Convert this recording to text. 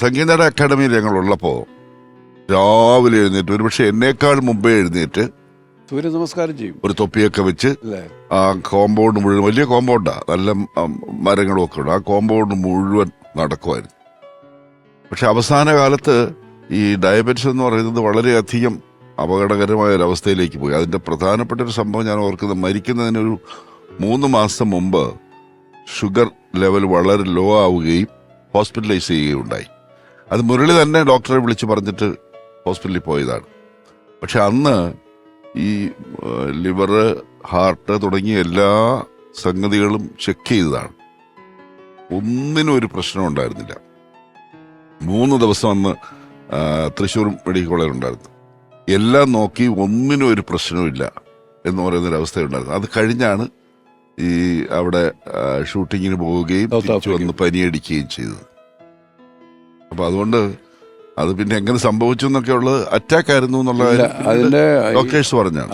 സംഗീതയുടെ അക്കാഡമിയിൽ ഞങ്ങൾ ഉള്ളപ്പോൾ രാവിലെ എഴുന്നേറ്റ് ഒരുപക്ഷെ എന്നേക്കാൾ മുമ്പേ എഴുന്നേറ്റ് സൂര്യ നമസ്കാരം ചെയ്യും. ഒരു തൊപ്പിയൊക്കെ വെച്ച് ആ കോമ്പൗണ്ട് മുഴുവൻ വലിയ കോമ്പൗണ്ടാ നല്ല മരങ്ങളും ഒക്കെ ഉണ്ട്. ആ കോമ്പൗണ്ട് മുഴുവൻ നടക്കുമായിരുന്നു. പക്ഷെ അവസാന കാലത്ത് ഈ ഡയബറ്റിസ് എന്ന് പറയുന്നത് വളരെയധികം അപകടകരമായ ഒരു അവസ്ഥയിലേക്ക് പോയി. അതിന്റെ പ്രധാനപ്പെട്ട ഒരു സംഭവം ഞാൻ ഓർക്കുന്നത് മരിക്കുന്നതിനൊരു മൂന്ന് മാസം മുമ്പ് ഷുഗർ ലെവൽ വളരെ ലോ ആവുകയും ഹോസ്പിറ്റലൈസ് ചെയ്യുകയും ഉണ്ടായി അത് മുരളി തന്നെ ഡോക്ടറെ വിളിച്ച് പറഞ്ഞിട്ട് ഹോസ്പിറ്റലിൽ പോയതാണ്. പക്ഷെ അന്ന് ഈ ലിവർ ഹാർട്ട് തുടങ്ങിയ എല്ലാ സംഗതികളും ചെക്ക് ചെയ്തതാണ്. ഒന്നിനും ഒരു പ്രശ്നം ഉണ്ടായിരുന്നില്ല. മൂന്ന് ദിവസം അന്ന് തൃശ്ശൂർ മെഡിക്കൽ കോളേജിൽ ഉണ്ടായിരുന്നു. എല്ലാം നോക്കി ഒന്നിനും ഒരു പ്രശ്നവുമില്ല എന്ന് പറയുന്ന ഒരു അവസ്ഥയുണ്ടായിരുന്നു അത് കഴിഞ്ഞാണ് ഈ അവിടെ ഷൂട്ടിങ്ങിന് പോവുകയും തിരിച്ചു വന്ന്. പനിയടിക്കുകയും ചെയ്തത്. അപ്പൊ അതുകൊണ്ട് അത് പിന്നെ എങ്ങനെ സംഭവിച്ചു എന്നൊക്കെ ഉള്ളത് അറ്റാക്ക് ആയിരുന്നു എന്നുള്ള അതിന്റെ ഡോക്ടേഴ്സ് പറഞ്ഞാണ്.